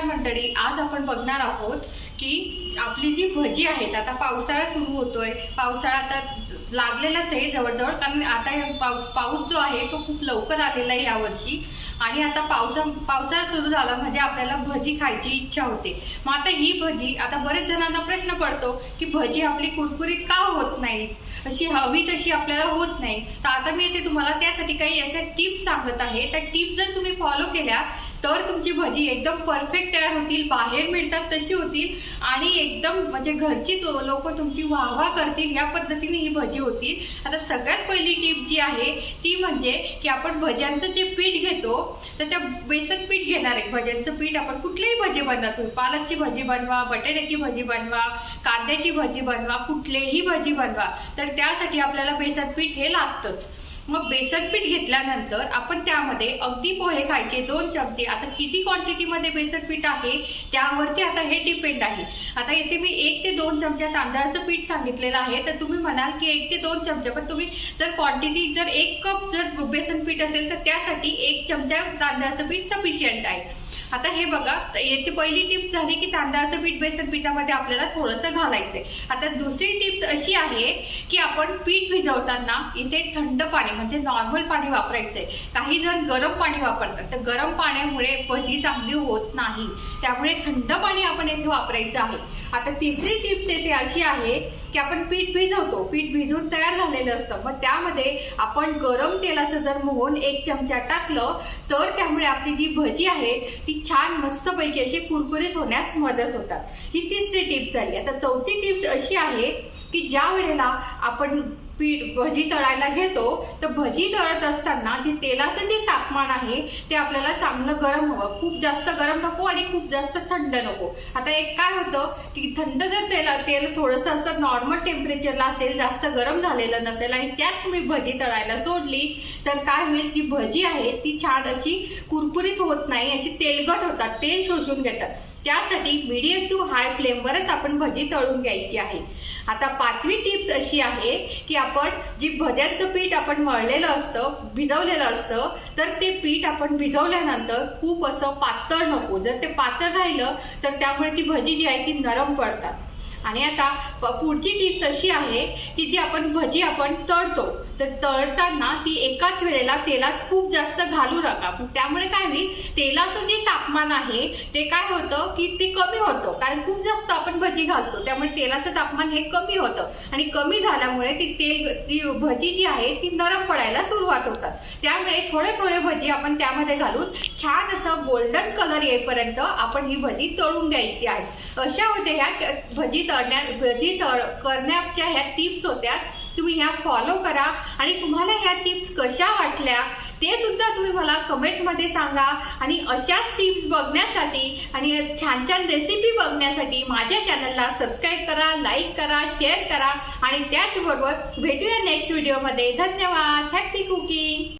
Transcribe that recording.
नमस्कार मंडळी आज आपण बघणार आहोत की आपली जी भजी आहेत आता पावसाळा सुरू होतोय. पावसाळा आता लागलेलाच आहे जवळजवळ. कारण आता या पाऊस पाऊस जो आहे तो खूप लवकर आलेला आहे यावर्षी. आणि आता पावसा पावसाळा सुरू झाला म्हणजे आपल्याला भजी खायची इच्छा होते. मग आता ही भजी आता बरेच जणांना प्रश्न पडतो की भजी आपली कुरकुरीत का होत नाही? अशी हवी तशी आपल्याला होत नाही. तर आता मी इथे तुम्हाला त्यासाठी काही अशा टिप्स सांगत आहे. त्या टिप्स जर तुम्ही फॉलो केल्या तर तुमची भजी एकदम परफेक्ट तयार होतील बाहेर मिळतात तशी होतील. आणि एकदम म्हणजे घरची लोक तुमची वाहवा करतील या पद्धतीने ही भजी होतील आता सगळ्यात पहिली टीप जी आहे ती म्हणजे की आपण भज्यांचं जे पीठ घेतो तर त्या बेसन पीठ घेणार आहे. भज्यांचं पीठ आपण कुठलीही भजी बनवा तुम्ही पालकची भजी बनवा बटाट्याची भजी बनवा कांद्याची भजी बनवा कुठलीही भजी बनवा. तर त्यासाठी आपल्याला बेसन पीठ हे लागतंच. मग बेसन पीठ घेतल्यानंतर आपण त्यामध्ये अगदी पोहे खायचे दोन चमचे. आता किती क्वांटिटीमध्ये बेसन पीठ आहे त्यावरती आता हे डिपेंड आहे. आता इथे मी एक ते दोन चमच्या तांदळाचं पीठ सांगितलेलं आहे. तर तुम्ही म्हणाल की एक ते दोन चमचे पण तुम्ही जर क्वांटिटी जर एक कप जर बेसन पीठ असेल तर त्यासाठी एक चमचा तांदळाचं पीठ सफिशियंट आहे. आता हे बघा येथे पहिली टिप्स झाली की तांदळाचं पीठ बेसन पीठामध्ये आपल्याला थोडंसं घालायचंय. आता दुसरी टिप्स अशी आहे की आपण पीठ भिजवताना इथे थंड पाणी म्हणजे नॉर्मल पाणी वापरायचंय. काही जण गरम पाणी वापरतात. तर गरम पाण्यामुळे भजी चांगली होत नाही. त्यामुळे थंड पाणी आपण येथे वापरायचं आहे. आता तिसरी टिप्स येथे अशी आहे की आपण पीठ भिजवतो. पीठ भिजून तयार झालेलं असतं. मग त्यामध्ये आपण गरम तेलाचं जर मोहन एक चमचा टाकलं तर त्यामुळे आपली जी भजी आहे ती छान मस्तपैकी अशी कुरकुरीत होण्यास मदत होतात. ही तिसरी टिप झाली आता चौथी टिप्स अशी आहे की ज्या वेळेला आपण पीठ भजी तळायला घेतो तर भजी तळत असताना जे तेलाचं जे तापमान आहे ते आपल्याला चांगलं गरम हवं. खूप जास्त गरम नको आणि खूप जास्त थंड नको. आता एक काय होतं की थंड जर तेल तेल थोडंसं असं नॉर्मल टेम्परेचरला असेल जास्त गरम झालेलं नसेल आणि त्यात मी भजी तळायला सोडली तर काय होईल? जी भजी आहे ती छान अशी कुरकुरीत होत नाही अशी तेलगट होतात तेल शोषून घेतात. त्यासाठी मीडियम टू हाय फ्लेमवरच आपण भजी तळून घ्यायची आहे. आता पाचवी टिप्स अशी आहे की आपण जी भज्यांचं पीठ आपण मळलेलं असतं भिजवलेलं असतं तर ते पीठ आपण भिजवल्यानंतर खूप असं पातळ नको. जर ते पातळ राहिलं तर त्यामुळे ती भजी जी आहे ती नरम पडतात. आणि आता पुढची टिप्स अशी आहे की जी आपण भजी आपण तळतो. तर तळताना ती एकाच वेळेला तेलात खूप जास्त घालू नका. त्यामुळे काय होईल? तेलाचं जे तापमान आहे ते काय होतं की ते कमी होतं. कारण खूप जास्त भजी घालतो. त्यामुळे तेलाचं तापमान हे कमी होतं. आणि कमी झाल्यामुळे ती तेल ती भजी जी आहे ती नरम पडायला सुरुवात होतात. त्यामुळे थोडे थोडे भजी आपण त्यामध्ये घालून छान असं गोल्डन कलर येईपर्यंत आपण ही भजी तळून द्यायची आहे. अशा होत्या ह्या भजी तळण्या भजी तळ करण्याच्या ह्या टिप्स होत्या. तुम्ही ह्या फॉलो करा. आणि तुम्हाला ह्या टिप्स कशा वाटल्या ते सुद्धा तुम्ही मला कमेंट्समध्ये सांगा. आणि अशाच टिप्स बघण्यासाठी आणि छान छान रेसिपी बघण्यासाठी माझ्या चॅनलला सबस्क्राईब करा लाईक करा शेअर करा. आणि त्याचबरोबर भेटूया नेक्स्ट व्हिडिओमध्ये धन्यवाद. Happy cooking